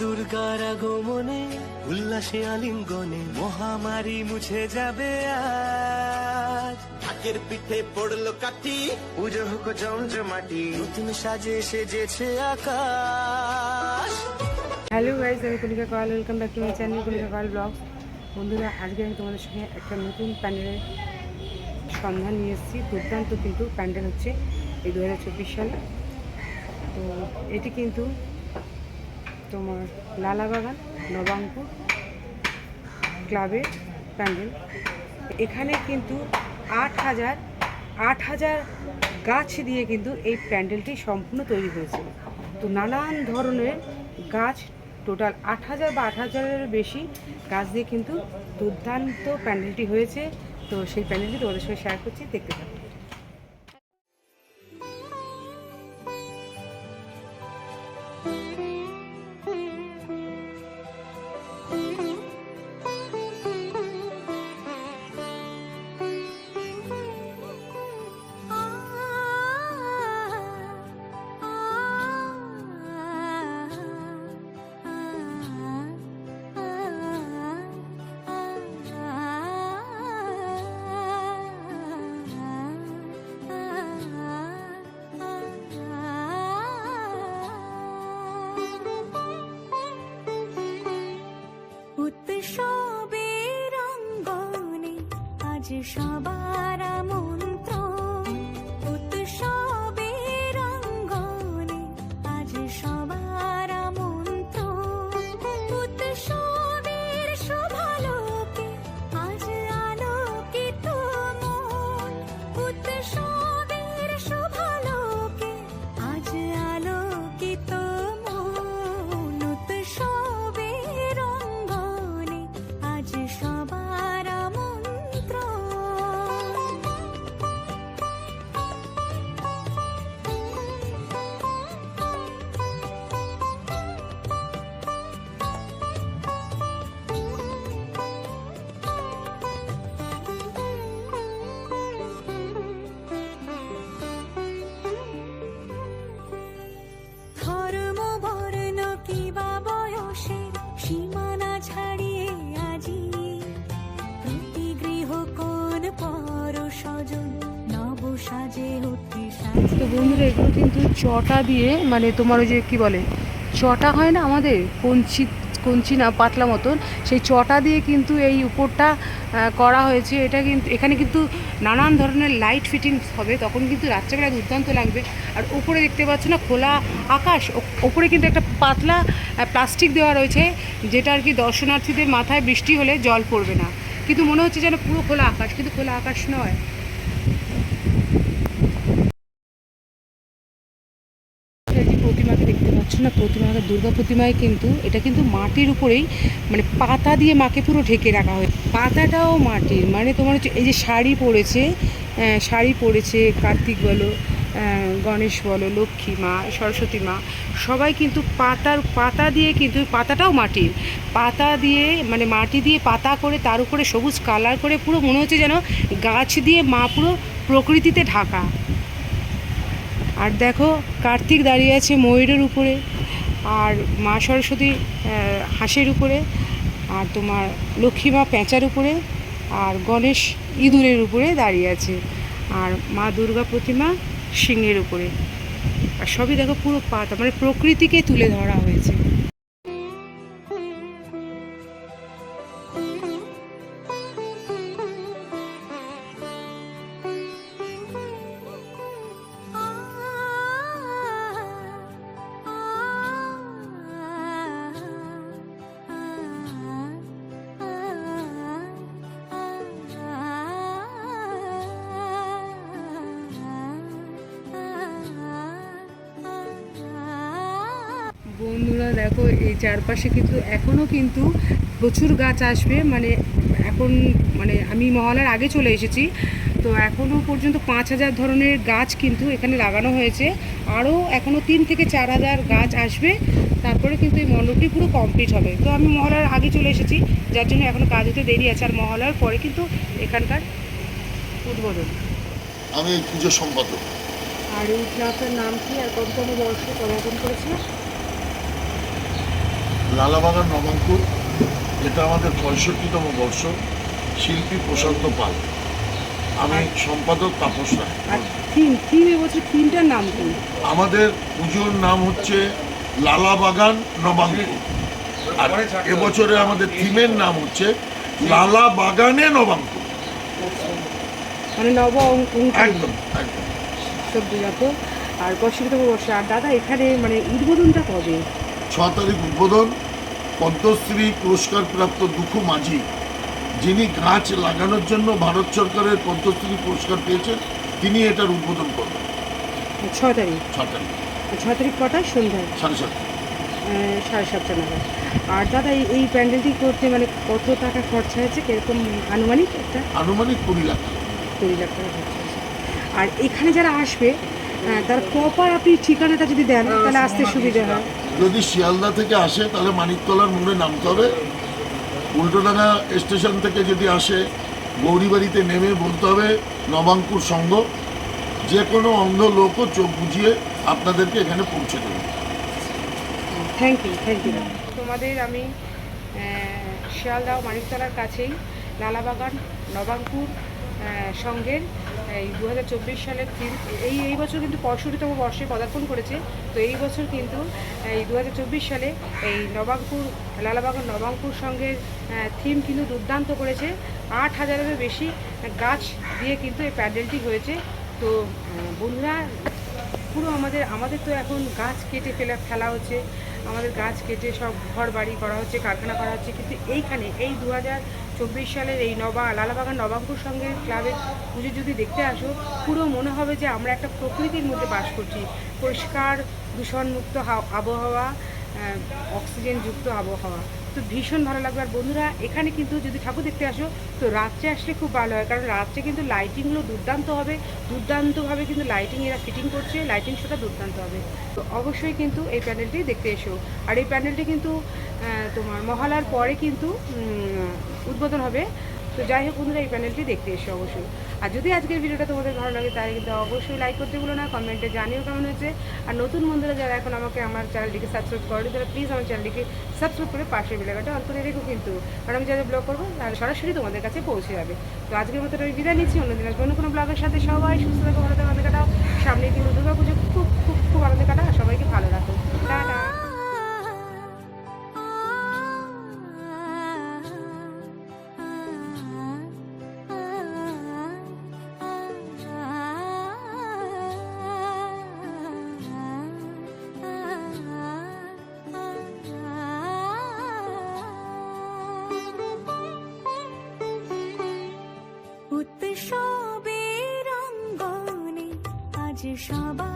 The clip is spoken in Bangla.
দুর্গার আগমনে উল্লাসে আলিঙ্গনে মহামারী মুছে যাবে আজ। ঢাকের পিঠে পড়ল কাঠি। পুজো হোক জমজমাটি নতুন সাজে সেজেছে আকাশ। হ্যালো গাইজ আমি Kalika Kayal welcome back to my channel Kalika Kayal blog বন্ধুরা আজকে আমি তোমাদের সঙ্গে একটা নতুন প্যান্ডেলের সন্ধান নিয়ে এসেছি। দুর্দান্ত কিন্তু প্যান্ডেল হচ্ছে এই দুহাজার চব্বিশ সালে। তো এটি কিন্তু তোমার লালাবাগান নবাঙ্কুর ক্লাবের প্যান্ডেল। এখানে কিন্তু আট হাজার আট হাজার গাছ দিয়ে কিন্তু এই প্যান্ডেলটি সম্পূর্ণ তৈরি হয়েছে। তো নানান ধরনের গাছ, টোটাল আট হাজার বা আট হাজারের বেশি গাছ দিয়ে কিন্তু দুর্দান্ত প্যান্ডেলটি হয়েছে। তো সেই প্যান্ডেলটি তোমাদের সঙ্গে শেয়ার করছি, দেখতে থাকো। সবার তো বন্ধুরা, এগুলো কিন্তু চটা দিয়ে মানে তোমার ওই যে কী বলে, চটা হয় না আমাদের? কঞ্চি কঞ্চি না, পাতলা মতন। সেই চটা দিয়ে কিন্তু এই উপরটা করা হয়েছে। এটা কিন্তু, এখানে কিন্তু নানান ধরনের লাইট ফিটিংস হবে। তখন কিন্তু রাত্রেবেলা দুর্দান্ত লাগবে। আর উপরে দেখতে পাচ্ছ না, খোলা আকাশ। ওপরে কিন্তু একটা পাতলা প্লাস্টিক দেওয়া রয়েছে, যেটা আর কি দর্শনার্থীদের মাথায় বৃষ্টি হলে জল পড়বে না। কিন্তু মনে হচ্ছে যেন পুরো খোলা আকাশ, কিন্তু খোলা আকাশ নয় এই যে প্রতিমাকে দেখতে পাচ্ছ না প্রতিমাকে দুর্গা প্রতিমায় কিন্তু, এটা কিন্তু মাটির উপরেই মানে পাতা দিয়ে মাকে পুরো ঢেকে রাখা হয় পাতাটাও মাটির মানে তোমার হচ্ছে এই যে শাড়ি পরেছে শাড়ি পরেছে, কার্তিক বলো গণেশ বলো, লক্ষ্মী মা, সরস্বতী মা, সবাই কিন্তু পাতার, পাতা দিয়ে কিন্তু, পাতাটাও মাটির। পাতা দিয়ে মানে মাটি দিয়ে পাতা করে, তার উপরে সবুজ কালার করে পুরো মনে হচ্ছে যেন গাছ দিয়ে মা পুরো প্রকৃতিতে ঢাকা। আর দেখো, কার্তিক দাঁড়িয়ে আছে ময়ূরের উপরে আর মা সরস্বতী হাঁসের উপরে আর তোমার লক্ষ্মী মা পেঁচার উপরে আর গণেশ ইঁদুরের উপরে দাঁড়িয়ে আছে আর মা দুর্গা প্রতিমা সিংহের উপরে। আর সবই দেখো পুরো পাতা মানে প্রকৃতিকে তুলে ধরা হয়েছে। বন্ধুরা দেখো এই চারপাশে কিন্তু এখনও কিন্তু প্রচুর গাছ আসবে। মানে এখন মানে আমি মহলার আগে চলে এসেছি। তো এখনও পর্যন্ত পাঁচ হাজার ধরনের গাছ কিন্তু এখানে লাগানো হয়েছে। আরও এখনও তিন থেকে চার হাজার গাছ আসবে। তারপরে কিন্তু এই মণ্ডপটি পুরো কমপ্লিট হবে। তো আমি মহলার আগে চলে এসেছি। যার জন্য এখনও কাজ হতে দেরি আছে। আর মহলার পরে কিন্তু এখানকার উদ্বোধন। আমি পুজো সম্পাদক। আর এই ক্লাবের নাম কি? আর বর্ষে পদার্পণ করেছে লালাবাগান নবঙ্কুর এটা আমাদের পঁয়ষট্টিতম বর্ষ শিল্পী প্রশান্ত পাল। আমি সম্পাদক তাপস রায়। থিমটার নাম আমাদের পুজোর নাম হচ্ছে লালাবাগান নবাঙ্কুর আর এবছরে আমাদের থিমের নাম হচ্ছে লালা বাগানে নবাঙ্কুর মানে নব একদম আর পঁয়ষট্টিতম বর্ষ। আর দাদা এখানে মানে উদ্বোধনটা কবে? ছ তারিখ উদ্বোধন। পদ্মশ্রী পুরস্কার প্রাপ্ত দুঃখ মাঝি যিনি গাছ লাগানোর জন্য ভারত সরকারের পদ্মশ্রী পুরস্কার পেয়েছেন তিনি এটার উদ্বোধন করবেন। ছ তারিখ। ছ তারিখ। আর ছ তারিখ কটায় সন্ধ্যায়? সাড়ে সাতটা। সাড়ে সাতটা নাগাদ। আর দাদা এই প্যান্ডেলটি করতে মানে কত টাকা খরচা হয়েছে? কীরকম আনুমানিক একটা? আনুমানিক কুড়ি লাখ কুড়ি লাখ টাকা খরচা হয়েছে। আর এখানে যারা আসবে তারা প্রপার আপনি ঠিকানাটা যদি দেন তাহলে আসতে সুবিধা হয়। যদি শিয়ালদা থেকে আসে, তাহলে মানিকতলার মোড়ে নামতে হবে। উল্টোডাঙ্গা স্টেশন থেকে যদি আসে, গৌরীবাড়িতে নেমে বলতে হবে, নবাঙ্কুর সংঘ যে কোনো অন্ধ লোকও চোখ বুঝিয়ে আপনাদেরকে এখানে পৌঁছে দেবে। থ্যাংক ইউ থ্যাংক ইউ তোমাদের আমি শিয়ালদা মানিকতলার কাছেই লালাবাগান নবাঙ্কুর সংঘের এই দু হাজার চব্বিশ সালের থিম এই এই বছর কিন্তু পঁয়ষট্টিতম বর্ষে পদার্পণ করেছে। তো এই বছর কিন্তু, এই দু হাজার চব্বিশ সালে এই নবাঙ্কুর লালাবাগান নবাঙ্কুর সংঘের থিম কিন্তু দুর্দান্ত করেছে। আট হাজারেরও বেশি গাছ দিয়ে কিন্তু এই প্যান্ডেলটি হয়েছে। তো বন্ধুরা, পুরো আমাদের আমাদের তো এখন গাছ কেটে ফেলা ফেলা হচ্ছে। আমাদের গাছ কেটে সব ঘর বাড়ি করা হচ্ছে, কারখানা করা হচ্ছে। কিন্তু এইখানে, এই দু হাজার চব্বিশ সালের এই নবা, লালাবাগান নবাঙ্কুর সঙ্গে ক্লাবের পুজো যদি দেখতে আসো, পুরো মনে হবে যে আমরা একটা প্রকৃতির মধ্যে বাস করছি। পরিষ্কার, দূষণমুক্ত আবহাওয়া অক্সিজেনযুক্ত আবহাওয়া। তো ভীষণ ভালো লাগবে আর বন্ধুরা, এখানে কিন্তু যদি ঠাকুর দেখতে আসো, তো রাত্রে আসলে খুব ভালো হয়। কারণ রাত্রে কিন্তু লাইটিংগুলো দুর্দান্ত হবে। দুর্দান্তভাবে কিন্তু লাইটিং এরা ফিটিং করছে। লাইটিং শোটা দুর্দান্ত হবে। তো অবশ্যই কিন্তু এই প্যানেলটি দেখতে এসো। আর এই প্যানেলটি কিন্তু তোমার মহালার পরে কিন্তু উদ্বোধন হবে। তো যাই হোক বন্ধুরা, এই প্যানেলটি দেখতে এসো অবশ্যই। আর যদি আজকের ভিডিওটা তোমাদের ভালো লাগে, তাহলে কিন্তু অবশ্যই লাইক করতে ভুলো না কমেন্টে জানিও কেমন হয়েছে। আর নতুন বন্ধুরা যারা এখন আমাকে আমার চ্যানেলটিকে সাবস্ক্রাইব করে তারা প্লিজ আমার চ্যানেলটিকে সাবস্ক্রাইব করে পাশের বেলাকাটা অন করে রেখো কিন্তু। কারণ আমি যাদের ব্লগ করব তাহলে সরাসরি তোমাদের কাছে পৌঁছে যাবে। তো আজকের মতো আমি বিদায় নিচ্ছি, অন্যদিন আসব অন্য কোনো ব্লগের সাথে। সবাই সুস্থ থাকো, ভালো থাকো কাটাও। সামনে কিন্তু দুর্গা পুজো খুব খুব খুব আনন্দ কাটা আর সবাইকে ভালো রাখো। উৎসবের অঙ্গনে আজ সবাই